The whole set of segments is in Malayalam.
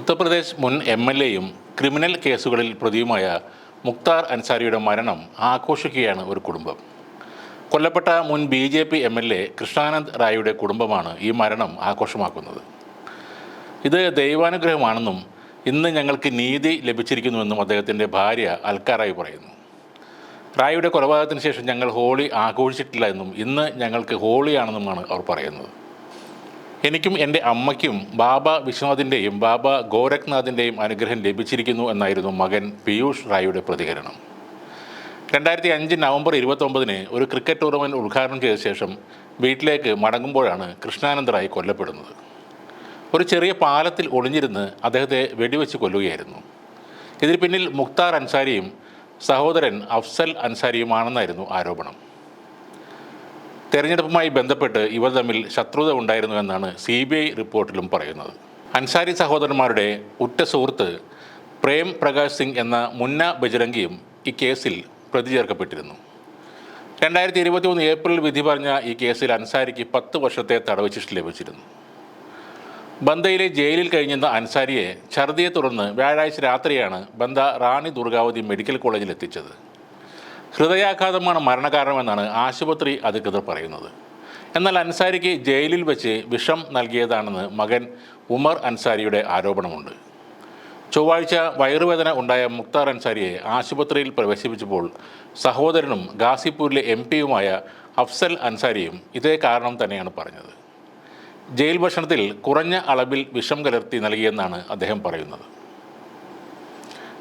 ഉത്തർപ്രദേശ് മുൻ എം എൽ എയും ക്രിമിനൽ കേസുകളിൽ പ്രതിയുമായ മുക്താർ അൻസാരിയുടെ മരണം ആഘോഷിക്കുകയാണ് ഒരു കുടുംബം. കൊല്ലപ്പെട്ട മുൻ B J P M L A Krishnanand റായിയുടെ കുടുംബമാണ് ഈ മരണം ആഘോഷമാക്കുന്നത്. ഇത് ദൈവാനുഗ്രഹമാണെന്നും ഇന്ന് ഞങ്ങൾക്ക് നീതി ലഭിച്ചിരിക്കുന്നുവെന്നും അദ്ദേഹത്തിന്റെ ഭാര്യ അൽക്കാറായി പറയുന്നു. റായിയുടെ കൊലപാതകത്തിന് ശേഷം ഞങ്ങൾ ഹോളി ആഘോഷിച്ചിട്ടില്ല എന്നും ഇന്ന് ഞങ്ങൾക്ക് ഹോളിയാണെന്നുമാണ് അവർ പറയുന്നത്. എനിക്കും എന്റെ അമ്മയ്ക്കും ബാബ വിശ്വനാഥിന്റെയും ബാബ ഗോരഖ്നാഥിന്റെയും അനുഗ്രഹം ലഭിച്ചിരിക്കുന്നു എന്നായിരുന്നു മകൻ പീയൂഷ് റായിയുടെ പ്രതികരണം. രണ്ടായിരത്തി അഞ്ച് നവംബർ ഇരുപത്തൊമ്പതിന് ഒരു ക്രിക്കറ്റ് ടൂർണമെന്റ് ഉദ്ഘാടനം ചെയ്ത ശേഷം വീട്ടിലേക്ക് മടങ്ങുമ്പോഴാണ് കൃഷ്ണാനന്ദ റായി കൊല്ലപ്പെടുന്നത്. ഒരു ചെറിയ പാലത്തിൽ ഒളിഞ്ഞിരുന്ന് അദ്ദേഹത്തെ വെടിവെച്ച് കൊല്ലുകയായിരുന്നു. ഇതിന് പിന്നിൽ മുക്താർ അൻസാരിയും സഹോദരൻ അഫ്സൽ അൻസാരിയുമാണെന്നായിരുന്നു ആരോപണം. തെരഞ്ഞെടുപ്പുമായി ബന്ധപ്പെട്ട് ഇവർ തമ്മിൽ ശത്രുത ഉണ്ടായിരുന്നു എന്നാണ് സി ബി ഐ റിപ്പോർട്ടിലും പറയുന്നത്. അൻസാരി സഹോദരന്മാരുടെ ഉറ്റ സുഹൃത്ത് പ്രേം പ്രകാശ് സിംഗ് എന്ന മുന്ന ബജരംഗിയും ഈ കേസിൽ പ്രതി ചേർക്കപ്പെട്ടിരുന്നു രണ്ടായിരത്തി ഇരുപത്തി മൂന്ന് ഏപ്രിൽ വിധി പറഞ്ഞ ഈ കേസിൽ അൻസാരിക്ക് പത്ത് വർഷത്തെ തടവ് ശിക്ഷ ലഭിച്ചിരുന്നു. ബന്ദയിലെ ജയിലിൽ കഴിഞ്ഞിരുന്ന അൻസാരിയെ ഛർദിയെ തുടർന്ന് വ്യാഴാഴ്ച രാത്രിയാണ് ബന്ദ റാണി ദുർഗാവതി മെഡിക്കൽ കോളേജിൽ എത്തിച്ചത്. ഹൃദയാഘാതമാണ് മരണകാരണമെന്നാണ് ആശുപത്രി അധികൃതർ പറയുന്നത്. എന്നാൽ അൻസാരിക്ക് ജയിലിൽ വെച്ച് വിഷം നൽകിയതാണെന്ന് മകൻ ഉമർ അൻസാരിയുടെ ആരോപണമുണ്ട്. ചൊവ്വാഴ്ച വയറുവേദന ഉണ്ടായ മുക്താർ അൻസാരിയെ ആശുപത്രിയിൽ പ്രവേശിപ്പിച്ചപ്പോൾ സഹോദരനും ഗാസിപ്പൂരിലെ എം പിയുമായ അഫ്സൽ അൻസാരിയും ഇതേ കാരണം തന്നെയാണ് പറഞ്ഞത്. ജയിൽ ഭക്ഷണത്തിൽ കുറഞ്ഞ അളവിൽ വിഷം കലർത്തി നൽകിയെന്നാണ് അദ്ദേഹം പറയുന്നത്.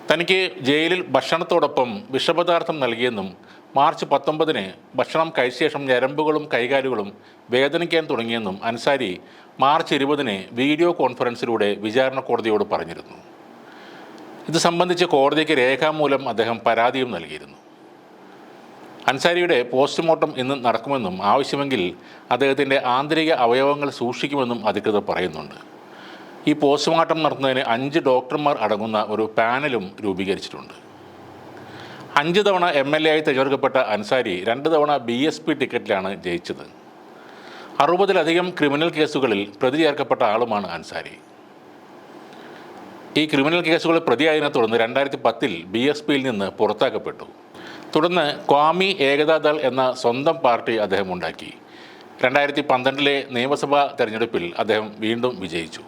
തനിക്ക് ജയിലിൽ ഭക്ഷണത്തോടൊപ്പം വിഷപദാർത്ഥം നൽകിയെന്നും മാർച്ച് പത്തൊമ്പതിന് ഭക്ഷണം കഴിച്ച ശേഷം ഞരമ്പുകളും കൈകാലുകളും വേദനിക്കാൻ തുടങ്ങിയെന്നും അൻസാരി മാർച്ച് ഇരുപതിന് വീഡിയോ കോൺഫറൻസിലൂടെ വിചാരണ കോടതിയോട് പറഞ്ഞിരുന്നു. ഇത് സംബന്ധിച്ച് കോടതിക്ക് രേഖാമൂലം അദ്ദേഹം പരാതിയും നൽകിയിരുന്നു. അൻസാരിയുടെ പോസ്റ്റ്മോർട്ടം ഇന്ന് നടക്കുമെന്നും ആവശ്യമെങ്കിൽ അദ്ദേഹത്തിന്റെ ആന്തരിക അവയവങ്ങൾ സൂക്ഷിക്കുമെന്നും അധികൃതർ പറയുന്നുണ്ട്. ഈ പോസ്റ്റ്മോർട്ടം നടത്തുന്നതിന് അഞ്ച് ഡോക്ടർമാർ അടങ്ങുന്ന ഒരു പാനലും രൂപീകരിച്ചിട്ടുണ്ട്. അഞ്ച് തവണ എം എൽ എ ആയി തിരഞ്ഞെടുക്കപ്പെട്ട അൻസാരി രണ്ട് തവണ ബി എസ് പി ടിക്കറ്റിലാണ് ജയിച്ചത്. അറുപതിലധികം ക്രിമിനൽ കേസുകളിൽ പ്രതി ചേർക്കപ്പെട്ട ആളുമാണ് അൻസാരി. ഈ ക്രിമിനൽ കേസുകൾ പ്രതിയായതിനെ തുടർന്ന് രണ്ടായിരത്തി പത്തിൽ ബി എസ് പിയിൽ നിന്ന് പുറത്താക്കപ്പെട്ടു. തുടർന്ന് ക്വാമി ഏകതാദൾ എന്ന സ്വന്തം പാർട്ടി അദ്ദേഹം ഉണ്ടാക്കി. രണ്ടായിരത്തി പന്ത്രണ്ടിലെ നിയമസഭാ തെരഞ്ഞെടുപ്പിൽ അദ്ദേഹം വീണ്ടും വിജയിച്ചു.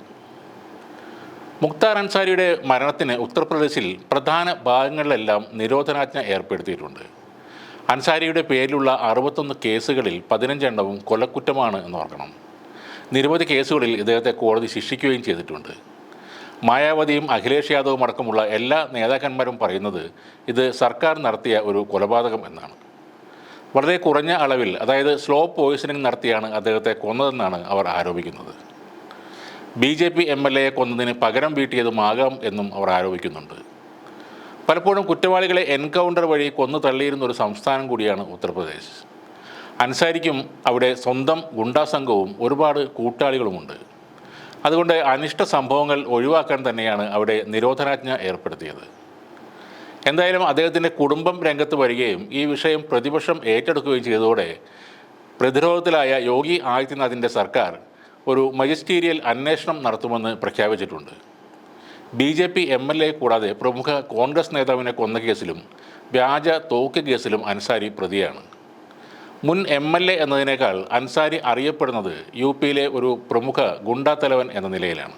മുക്താർ അൻസാരിയുടെ മരണത്തിന് ഉത്തർപ്രദേശിൽ പ്രധാന ഭാഗങ്ങളിലെല്ലാം നിരോധനാജ്ഞ ഏർപ്പെടുത്തിയിട്ടുണ്ട്. അൻസാരിയുടെ പേരിലുള്ള അറുപത്തൊന്ന് കേസുകളിൽ പതിനഞ്ചെണ്ണവും കൊലക്കുറ്റമാണ് എന്ന് ഓർക്കണം. നിരവധി കേസുകളിൽ ഇദ്ദേഹത്തെ കോടതി ശിക്ഷിക്കുകയും ചെയ്തിട്ടുണ്ട്. മായാവതിയും അഖിലേഷ് യാദവും അടക്കമുള്ള എല്ലാ നേതാക്കന്മാരും പറയുന്നത് ഇത് സർക്കാർ നടത്തിയ ഒരു കൊലപാതകം എന്നാണ്. വളരെ കുറഞ്ഞ അളവിൽ അതായത് സ്ലോ പോയിസണിംഗ് നടത്തിയാണ് അദ്ദേഹത്തെ കൊന്നതെന്നാണ് അവർ ആരോപിക്കുന്നത്. B J P M L എയെ കൊന്നതിന് പകരം വീട്ടിയതുമാകാം എന്നും അവർ ആരോപിക്കുന്നുണ്ട്. പലപ്പോഴും കുറ്റവാളികളെ എൻകൗണ്ടർ വഴി കൊന്നു തള്ളിയിരുന്ന ഒരു സംസ്ഥാനം കൂടിയാണ് ഉത്തർപ്രദേശ്. അൻസാരിക്കും അവിടെ സ്വന്തം ഗുണ്ടാ സംഘവും ഒരുപാട് കൂട്ടാളികളുമുണ്ട്. അതുകൊണ്ട് അനിഷ്ട സംഭവങ്ങൾ ഒഴിവാക്കാൻ തന്നെയാണ് അവിടെ നിരോധനാജ്ഞ ഏർപ്പെടുത്തിയത്. എന്തായാലും അദ്ദേഹത്തിന്റെ കുടുംബം രംഗത്ത് വരികയും ഈ വിഷയം പ്രതിപക്ഷം ഏറ്റെടുക്കുകയും ചെയ്തതോടെ പ്രതിരോധത്തിലായ യോഗി ആദിത്യനാഥിന്റെ സർക്കാർ ഒരു മജിസ്റ്റീരിയൽ അന്വേഷണം നടത്തുമെന്ന് പ്രഖ്യാപിച്ചിട്ടുണ്ട്. B J P M L A കൂടാതെ പ്രമുഖ കോൺഗ്രസ് നേതാവിനെ കൊന്ന കേസിലും വ്യാജ തോക്ക് കേസിലും അൻസാരി പ്രതിയാണ്. മുൻ എം എൽ എ എന്നതിനേക്കാൾ അൻസാരി അറിയപ്പെടുന്നത് യു പിയിലെ ഒരു പ്രമുഖ ഗുണ്ടാത്തലവൻ എന്ന നിലയിലാണ്.